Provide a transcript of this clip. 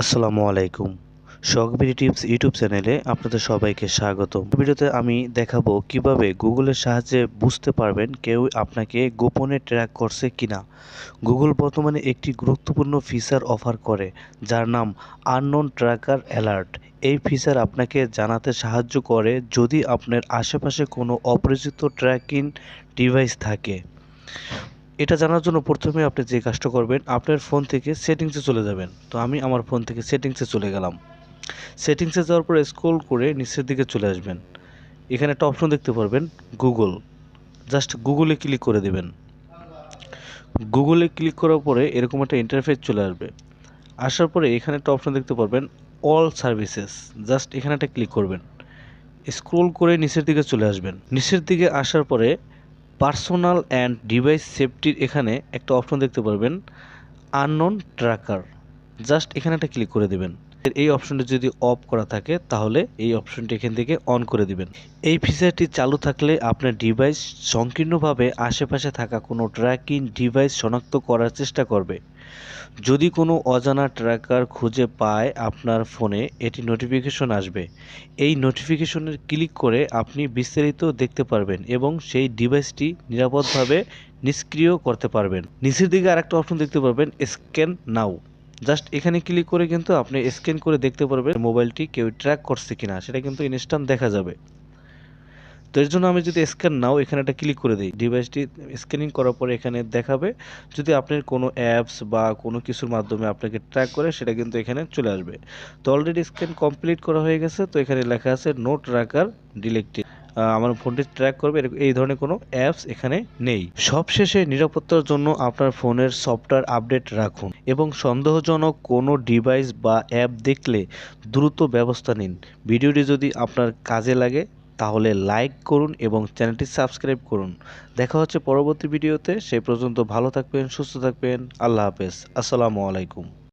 আসসালামু আলাইকুম। শখবিডি tips YouTube চ্যানেলে আপনাদের সবাইকে স্বাগত ভিডিওতে আমি দেখাবো কীভাবে গুগলের সাহায্যে বুঝতে পারবেন কেউ আপনাকে গোপনে ট্র্যাক করছে কিনা। গুগল বর্তমানে একটি গুরুত্বপূর্ণ ফিচার অফার করে, যার নাম আননোন ট্র্যাকার অ্যালার্ট। এই ফিচার আপনাকে জানাতে সাহায্য করে যদি আপনার আশেপাশে কোনো অপরিচিত ট্র্যাকিং ডিভাইস থাকে। এটা জানার জন্য প্রথমে আপনি যে কাজটা করবেন, আপনার ফোন থেকে সেটিংসে চলে যাবেন। তো আমি আমার ফোন থেকে সেটিংসে চলে গেলাম। সেটিংসে যাওয়ার পরে স্ক্রল করে নিচের দিকে চলে আসবেন। এখানে একটা অপশন দেখতে পারবেন গুগল জাস্ট গুগলে ক্লিক করে দেবেন। গুগলে ক্লিক করার পরে এরকম একটা ইন্টারফেস চলে আসবে। আসার পরে এখানে একটা অপশন দেখতে পারবেন অল সার্ভিসেস জাস্ট এখানে একটা ক্লিক করবেন। স্ক্রল করে নিচের দিকে চলে আসবেন। নিচের দিকে আসার পরে পার্সোনাল অ্যান্ড ডিভাইস সেফটির এখানে একটা অপশন দেখতে পারবেন, আননোন ট্র্যাকার। জাস্ট এখানে একটা ক্লিক করে দেবেন। এই অপশনটি যদি অফ করা থাকে, তাহলে এই অপশনটি এখান থেকে অন করে দিবেন। এই ফিচারটি চালু থাকলে আপনার ডিভাইস সংকীর্ণভাবে আশেপাশে থাকা কোনো ট্র্যাকিং ডিভাইস শনাক্ত করার চেষ্টা করবে। যদি কোনো অজানা ট্র্যাকার খুঁজে পায় আপনার ফোনে এটি নোটিফিকেশন আসবে। এই নোটিফিকেশনের ক্লিক করে আপনি বিস্তারিত দেখতে পারবেন এবং সেই ডিভাইসটি নিরাপদভাবে নিষ্ক্রিয় করতে পারবেন। নিচের দিকে আরেকটা অপশন দেখতে পারবেন স্ক্যান নাও জাস্ট এখানে ক্লিক করে কিন্তু আপনি স্ক্যান করে দেখতে পারবেন মোবাইলটি কেউ ট্র্যাক করছে কিনা, সেটা কিন্তু ইনস্ট্যান্ট দেখা যাবে। তো এর জন্য আমি যদি স্ক্যান নাও, এখানে একটা ক্লিক করে দিই। ডিভাইসটি স্ক্যানিং করার পরে এখানে দেখাবে যদি আপনার কোনো অ্যাপস বা কোনো কিছুর মাধ্যমে আপনাকে ট্র্যাক করে, সেটা কিন্তু এখানে চলে আসবে। তো অলরেডি স্ক্যান কমপ্লিট করা হয়ে গেছে, তো এখানে লেখা আছে নো ট্র্যাকার ডিলেক্টেড আমার ফোনটি ট্র্যাক করবে। এই ধরনের কোনো অ্যাপস এখানে নেই। সবশেষে নিরাপত্তার জন্য আপনার ফোনের সফটওয়্যার আপডেট রাখুন এবং সন্দেহজনক কোনো ডিভাইস বা অ্যাপ দেখলে দ্রুত ব্যবস্থা নিন। ভিডিওটি যদি আপনার কাজে লাগে, তাহলে লাইক করুন এবং চ্যানেলটি সাবস্ক্রাইব করুন। দেখা হচ্ছে পরবর্তী ভিডিওতে। সেই পর্যন্ত ভালো থাকবেন, সুস্থ থাকবেন। আল্লাহ হাফেজ। আসসালামু আলাইকুম।